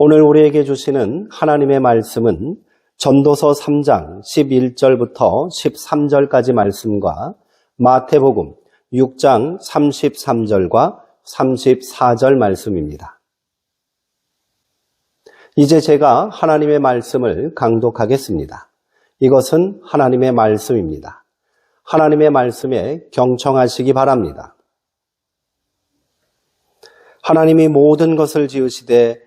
오늘 우리에게 주시는 하나님의 말씀은 전도서 3장 11절부터 13절까지 말씀과 마태복음 6장 33절과 34절 말씀입니다. 이제 제가 하나님의 말씀을 강독하겠습니다. 이것은 하나님의 말씀입니다. 하나님의 말씀에 경청하시기 바랍니다. 하나님이 모든 것을 지으시되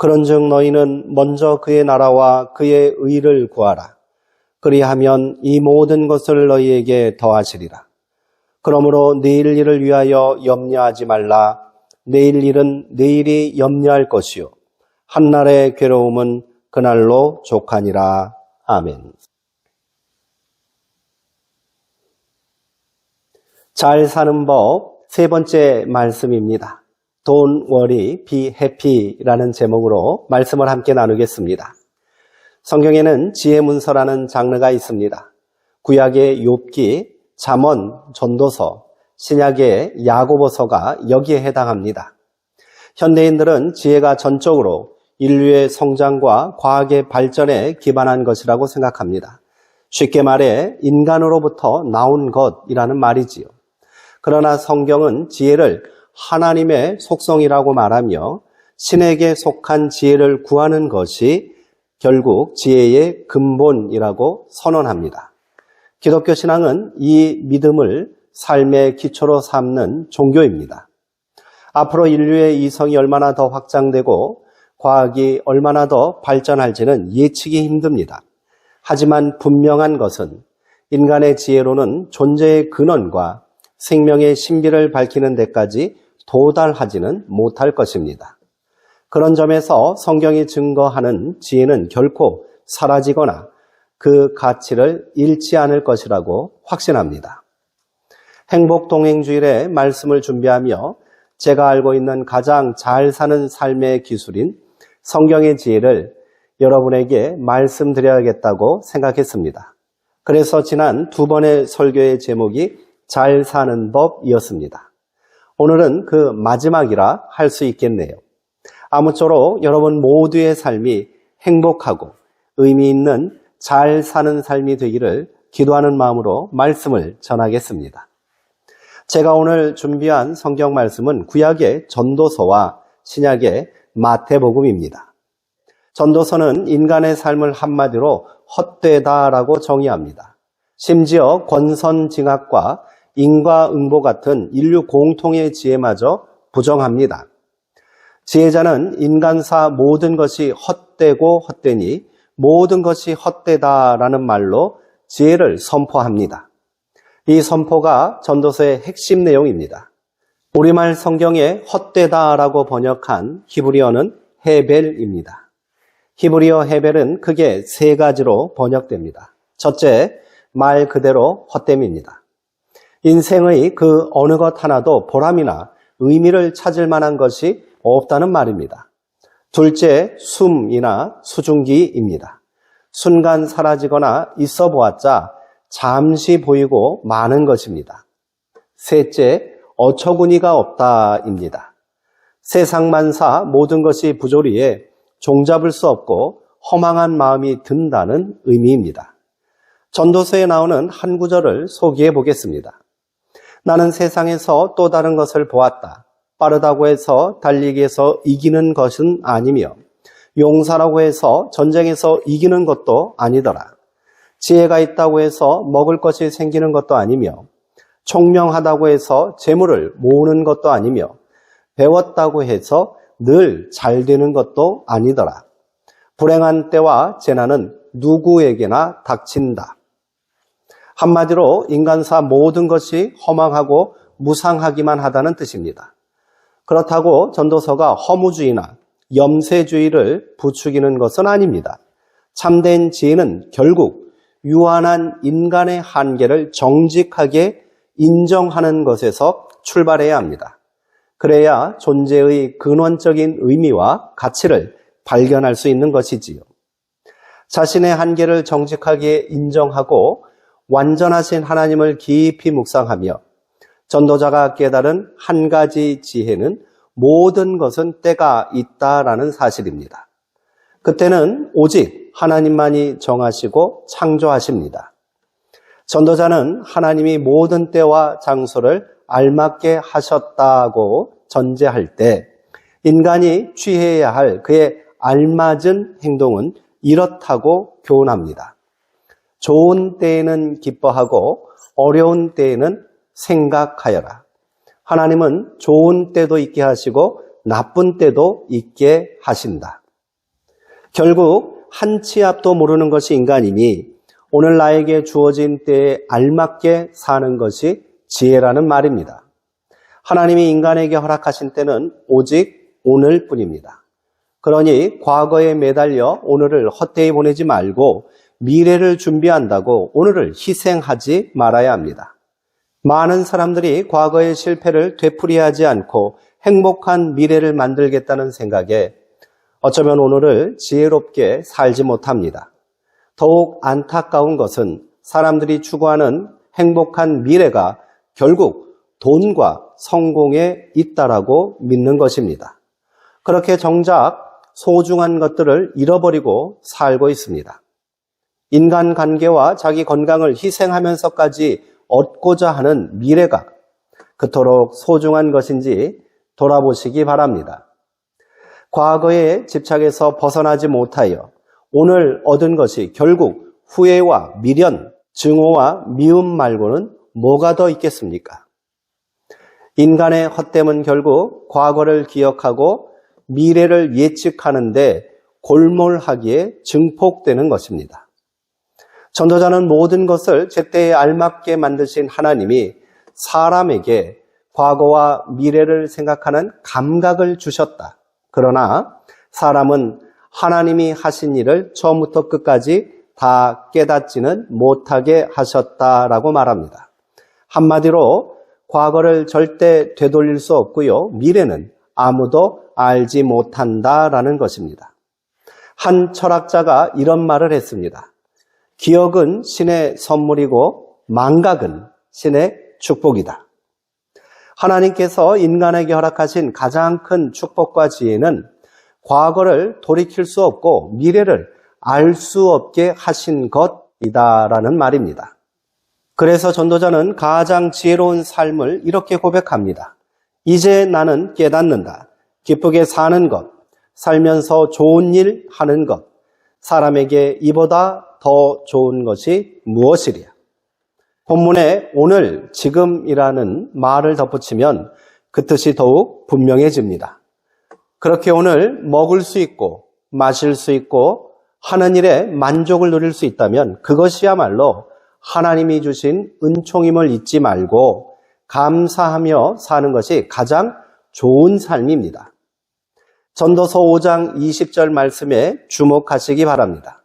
그런즉 너희는 먼저 그의 나라와 그의 의를 구하라. 그리하면 이 모든 것을 너희에게 더하시리라. 그러므로 내일 일을 위하여 염려하지 말라. 내일 일은 내일이 염려할 것이요. 한날의 괴로움은 그날로 족하니라. 아멘. 잘 사는 법 세 번째 말씀입니다. Don't worry, be happy라는 제목으로 말씀을 함께 나누겠습니다. 성경에는 지혜 문서라는 장르가 있습니다. 구약의 욥기, 잠언, 전도서, 신약의 야고보서가 여기에 해당합니다. 현대인들은 지혜가 전적으로 인류의 성장과 과학의 발전에 기반한 것이라고 생각합니다. 쉽게 말해 인간으로부터 나온 것이라는 말이지요. 그러나 성경은 지혜를 하나님의 속성이라고 말하며 신에게 속한 지혜를 구하는 것이 결국 지혜의 근본이라고 선언합니다. 기독교 신앙은 이 믿음을 삶의 기초로 삼는 종교입니다. 앞으로 인류의 이성이 얼마나 더 확장되고 과학이 얼마나 더 발전할지는 예측이 힘듭니다. 하지만 분명한 것은 인간의 지혜로는 존재의 근원과 생명의 신비를 밝히는 데까지 도달하지는 못할 것입니다. 그런 점에서 성경이 증거하는 지혜는 결코 사라지거나 그 가치를 잃지 않을 것이라고 확신합니다. 행복 동행주일의 말씀을 준비하며 제가 알고 있는 가장 잘 사는 삶의 기술인 성경의 지혜를 여러분에게 말씀드려야겠다고 생각했습니다. 그래서 지난 두 번의 설교의 제목이 잘 사는 법이었습니다. 오늘은 그 마지막이라 할 수 있겠네요. 아무쪼록 여러분 모두의 삶이 행복하고 의미 있는 잘 사는 삶이 되기를 기도하는 마음으로 말씀을 전하겠습니다. 제가 오늘 준비한 성경 말씀은 구약의 전도서와 신약의 마태복음입니다. 전도서는 인간의 삶을 한마디로 헛되다라고 정의합니다. 심지어 권선징악과 인과응보 같은 인류 공통의 지혜마저 부정합니다. 지혜자는 인간사 모든 것이 헛되고 헛되니 모든 것이 헛되다라는 말로 지혜를 선포합니다. 이 선포가 전도서의 핵심 내용입니다. 우리말 성경에 헛되다라고 번역한 히브리어는 헤벨입니다. 히브리어 헤벨은 크게 세 가지로 번역됩니다. 첫째, 말 그대로 헛됨입니다. 인생의 그 어느 것 하나도 보람이나 의미를 찾을 만한 것이 없다는 말입니다. 둘째, 숨이나 수증기입니다. 순간 사라지거나 있어 보았자 잠시 보이고 많은 것입니다. 셋째, 어처구니가 없다입니다. 세상 만사 모든 것이 부조리에 종잡을 수 없고 허망한 마음이 든다는 의미입니다. 전도서에 나오는 한 구절을 소개해 보겠습니다. 나는 세상에서 또 다른 것을 보았다. 빠르다고 해서 달리기에서 이기는 것은 아니며 용사라고 해서 전쟁에서 이기는 것도 아니더라. 지혜가 있다고 해서 먹을 것이 생기는 것도 아니며 총명하다고 해서 재물을 모으는 것도 아니며 배웠다고 해서 늘 잘 되는 것도 아니더라. 불행한 때와 재난은 누구에게나 닥친다. 한마디로 인간사 모든 것이 허망하고 무상하기만 하다는 뜻입니다. 그렇다고 전도서가 허무주의나 염세주의를 부추기는 것은 아닙니다. 참된 지혜는 결국 유한한 인간의 한계를 정직하게 인정하는 것에서 출발해야 합니다. 그래야 존재의 근원적인 의미와 가치를 발견할 수 있는 것이지요. 자신의 한계를 정직하게 인정하고 완전하신 하나님을 깊이 묵상하며 전도자가 깨달은 한 가지 지혜는 모든 것은 때가 있다라는 사실입니다. 그때는 오직 하나님만이 정하시고 창조하십니다. 전도자는 하나님이 모든 때와 장소를 알맞게 하셨다고 전제할 때 인간이 취해야 할 그의 알맞은 행동은 이렇다고 교훈합니다. 좋은 때에는 기뻐하고 어려운 때에는 생각하여라. 하나님은 좋은 때도 있게 하시고 나쁜 때도 있게 하신다. 결국 한 치 앞도 모르는 것이 인간이니 오늘 나에게 주어진 때에 알맞게 사는 것이 지혜라는 말입니다. 하나님이 인간에게 허락하신 때는 오직 오늘뿐입니다. 그러니 과거에 매달려 오늘을 헛되이 보내지 말고 미래를 준비한다고 오늘을 희생하지 말아야 합니다. 많은 사람들이 과거의 실패를 되풀이하지 않고 행복한 미래를 만들겠다는 생각에 어쩌면 오늘을 지혜롭게 살지 못합니다. 더욱 안타까운 것은 사람들이 추구하는 행복한 미래가 결국 돈과 성공에 있다라고 믿는 것입니다. 그렇게 정작 소중한 것들을 잃어버리고 살고 있습니다. 인간 관계와 자기 건강을 희생하면서까지 얻고자 하는 미래가 그토록 소중한 것인지 돌아보시기 바랍니다. 과거의 집착에서 벗어나지 못하여 오늘 얻은 것이 결국 후회와 미련, 증오와 미움 말고는 뭐가 더 있겠습니까? 인간의 헛됨은 결국 과거를 기억하고 미래를 예측하는데 골몰하기에 증폭되는 것입니다. 전도자는 모든 것을 제때에 알맞게 만드신 하나님이 사람에게 과거와 미래를 생각하는 감각을 주셨다. 그러나 사람은 하나님이 하신 일을 처음부터 끝까지 다 깨닫지는 못하게 하셨다라고 말합니다. 한마디로 과거를 절대 되돌릴 수 없고요. 미래는 아무도 알지 못한다라는 것입니다. 한 철학자가 이런 말을 했습니다. 기억은 신의 선물이고 망각은 신의 축복이다. 하나님께서 인간에게 허락하신 가장 큰 축복과 지혜는 과거를 돌이킬 수 없고 미래를 알 수 없게 하신 것이다라는 말입니다. 그래서 전도자는 가장 지혜로운 삶을 이렇게 고백합니다. 이제 나는 깨닫는다. 기쁘게 사는 것, 살면서 좋은 일 하는 것, 사람에게 이보다 더 좋은 것이 무엇이랴. 본문에 오늘, 지금이라는 말을 덧붙이면 그 뜻이 더욱 분명해집니다. 그렇게 오늘 먹을 수 있고, 마실 수 있고, 하는 일에 만족을 누릴 수 있다면 그것이야말로 하나님이 주신 은총임을 잊지 말고 감사하며 사는 것이 가장 좋은 삶입니다. 전도서 5장 20절 말씀에 주목하시기 바랍니다.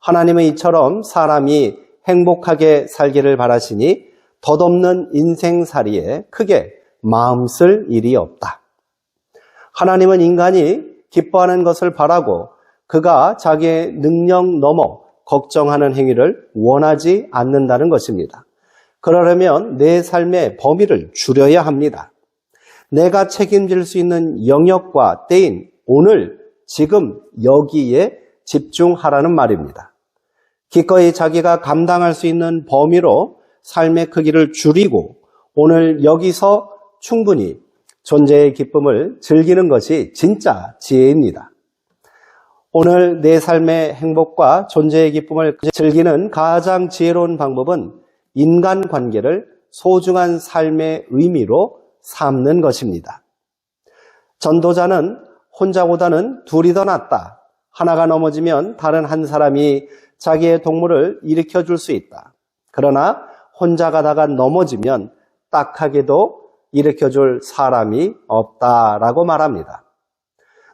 하나님은 이처럼 사람이 행복하게 살기를 바라시니 덧없는 인생살이에 크게 마음 쓸 일이 없다. 하나님은 인간이 기뻐하는 것을 바라고 그가 자기의 능력 넘어 걱정하는 행위를 원하지 않는다는 것입니다. 그러려면 내 삶의 범위를 줄여야 합니다. 내가 책임질 수 있는 영역과 때인 오늘, 지금, 여기에 집중하라는 말입니다. 기꺼이 자기가 감당할 수 있는 범위로 삶의 크기를 줄이고 오늘 여기서 충분히 존재의 기쁨을 즐기는 것이 진짜 지혜입니다. 오늘 내 삶의 행복과 존재의 기쁨을 즐기는 가장 지혜로운 방법은 인간 관계를 소중한 삶의 의미로 삼는 것입니다. 전도자는 혼자보다는 둘이 더 낫다. 하나가 넘어지면 다른 한 사람이 자기의 동물을 일으켜 줄 수 있다. 그러나 혼자 가다가 넘어지면 딱하게도 일으켜 줄 사람이 없다라고 말합니다.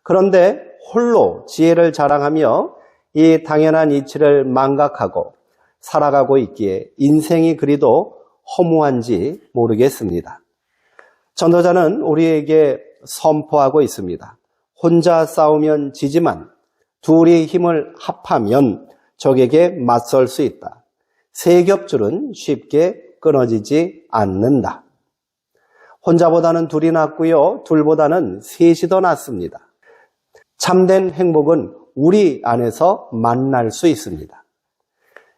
그런데 홀로 지혜를 자랑하며 이 당연한 이치를 망각하고 살아가고 있기에 인생이 그리도 허무한지 모르겠습니다. 전도자는 우리에게 선포하고 있습니다. 혼자 싸우면 지지만 둘이 힘을 합하면 적에게 맞설 수 있다. 세 겹줄은 쉽게 끊어지지 않는다. 혼자보다는 둘이 낫고요. 둘보다는 셋이 더 낫습니다. 참된 행복은 우리 안에서 만날 수 있습니다.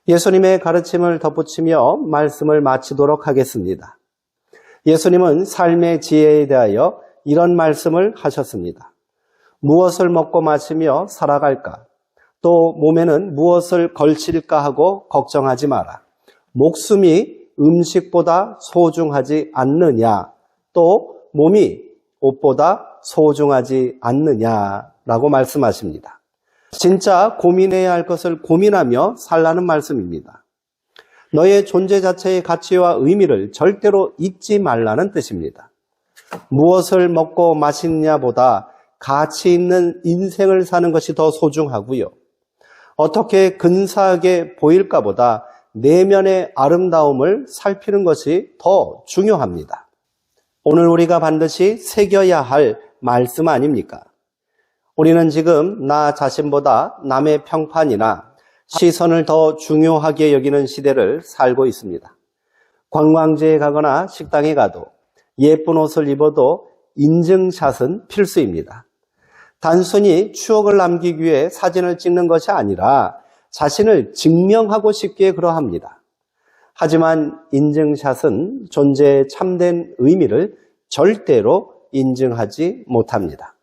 예수님의 가르침을 덧붙이며 말씀을 마치도록 하겠습니다. 예수님은 삶의 지혜에 대하여 이런 말씀을 하셨습니다. 무엇을 먹고 마시며 살아갈까? 또 몸에는 무엇을 걸칠까 하고 걱정하지 마라. 목숨이 음식보다 소중하지 않느냐? 또 몸이 옷보다 소중하지 않느냐 라고 말씀하십니다. 진짜 고민해야 할 것을 고민하며 살라는 말씀입니다. 너의 존재 자체의 가치와 의미를 절대로 잊지 말라는 뜻입니다. 무엇을 먹고 마시느냐보다 가치 있는 인생을 사는 것이 더 소중하고요. 어떻게 근사하게 보일까보다 내면의 아름다움을 살피는 것이 더 중요합니다. 오늘 우리가 반드시 새겨야 할 말씀 아닙니까? 우리는 지금 나 자신보다 남의 평판이나 시선을 더 중요하게 여기는 시대를 살고 있습니다. 관광지에 가거나 식당에 가도 예쁜 옷을 입어도 인증샷은 필수입니다. 단순히 추억을 남기기 위해 사진을 찍는 것이 아니라 자신을 증명하고 싶기에 그러합니다. 하지만 인증샷은 존재의 참된 의미를 절대로 인증하지 못합니다.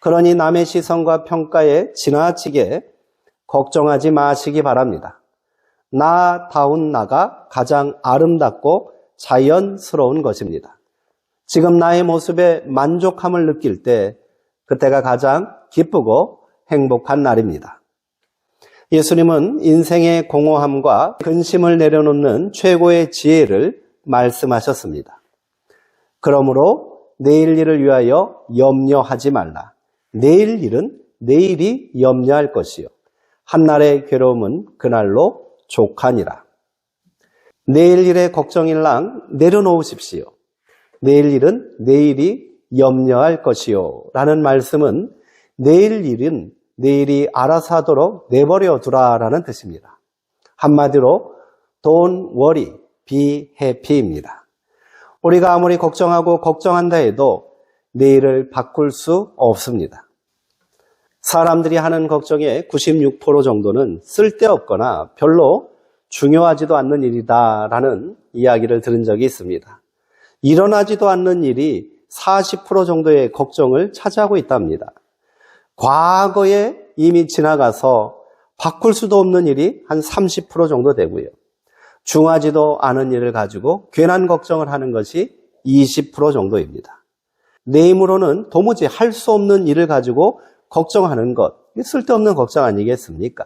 그러니 남의 시선과 평가에 지나치게 걱정하지 마시기 바랍니다. 나다운 나가 가장 아름답고 자연스러운 것입니다. 지금 나의 모습에 만족함을 느낄 때 그때가 가장 기쁘고 행복한 날입니다. 예수님은 인생의 공허함과 근심을 내려놓는 최고의 지혜를 말씀하셨습니다. 그러므로 내일 일을 위하여 염려하지 말라. 내일 일은 내일이 염려할 것이요. 한날의 괴로움은 그날로 족하니라. 내일 일의 걱정일랑 내려놓으십시오. 내일 일은 내일이 염려할 것이요. 라는 말씀은 내일 일은 내일이 알아서 하도록 내버려 두라 라는 뜻입니다. 한마디로 don't happy입니다. 우리가 아무리 걱정하고 걱정한다 해도 내일을 바꿀 수 없습니다. 사람들이 하는 걱정의 96% 정도는 쓸데없거나 별로 중요하지도 않는 일이다라는 이야기를 들은 적이 있습니다. 일어나지도 않는 일이 40% 정도의 걱정을 차지하고 있답니다. 과거에 이미 지나가서 바꿀 수도 없는 일이 한 30% 정도 되고요. 중하지도 않은 일을 가지고 괜한 걱정을 하는 것이 20% 정도입니다. 내 힘으로는 도무지 할 수 없는 일을 가지고 걱정하는 것, 쓸데없는 걱정 아니겠습니까?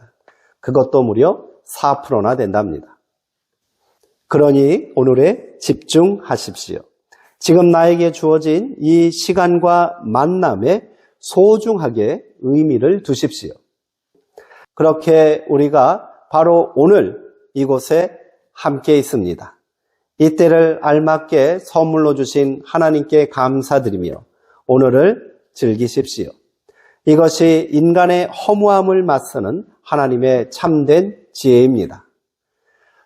그것도 무려 4%나 된답니다. 그러니 오늘에 집중하십시오. 지금 나에게 주어진 이 시간과 만남에 소중하게 의미를 두십시오. 그렇게 우리가 바로 오늘 이곳에 함께 있습니다. 이때를 알맞게 선물로 주신 하나님께 감사드리며 오늘을 즐기십시오. 이것이 인간의 허무함을 맞서는 하나님의 참된 지혜입니다.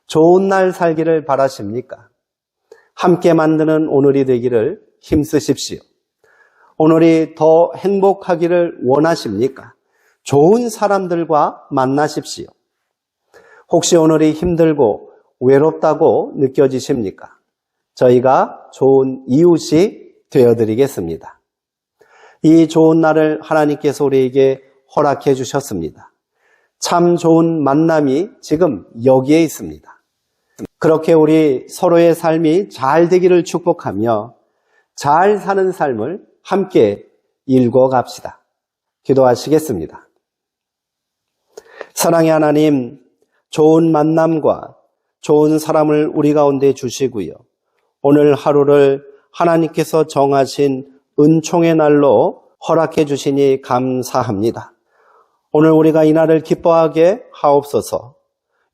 좋은 날 살기를 바라십니까? 함께 만드는 오늘이 되기를 힘쓰십시오. 오늘이 더 행복하기를 원하십니까? 좋은 사람들과 만나십시오. 혹시 오늘이 힘들고 외롭다고 느껴지십니까? 저희가 좋은 이웃이 되어드리겠습니다. 이 좋은 날을 하나님께서 우리에게 허락해 주셨습니다. 참 좋은 만남이 지금 여기에 있습니다. 그렇게 우리 서로의 삶이 잘 되기를 축복하며 잘 사는 삶을 함께 읽어 갑시다. 기도하시겠습니다. 사랑의 하나님, 좋은 만남과 좋은 사람을 우리 가운데 주시고요. 오늘 하루를 하나님께서 정하신 은총의 날로 허락해 주시니 감사합니다. 오늘 우리가 이날을 기뻐하게 하옵소서.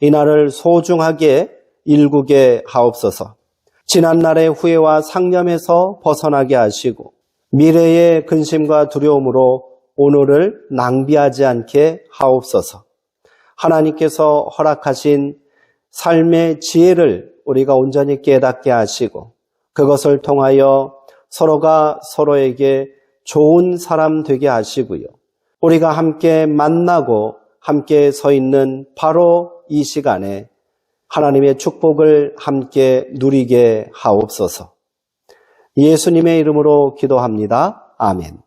이날을 소중하게 일구게 하옵소서. 지난날의 후회와 상념에서 벗어나게 하시고 미래의 근심과 두려움으로 오늘을 낭비하지 않게 하옵소서. 하나님께서 허락하신 삶의 지혜를 우리가 온전히 깨닫게 하시고 그것을 통하여 서로가 서로에게 좋은 사람 되게 하시고요. 우리가 함께 만나고 함께 서 있는 바로 이 시간에 하나님의 축복을 함께 누리게 하옵소서. 예수님의 이름으로 기도합니다. 아멘.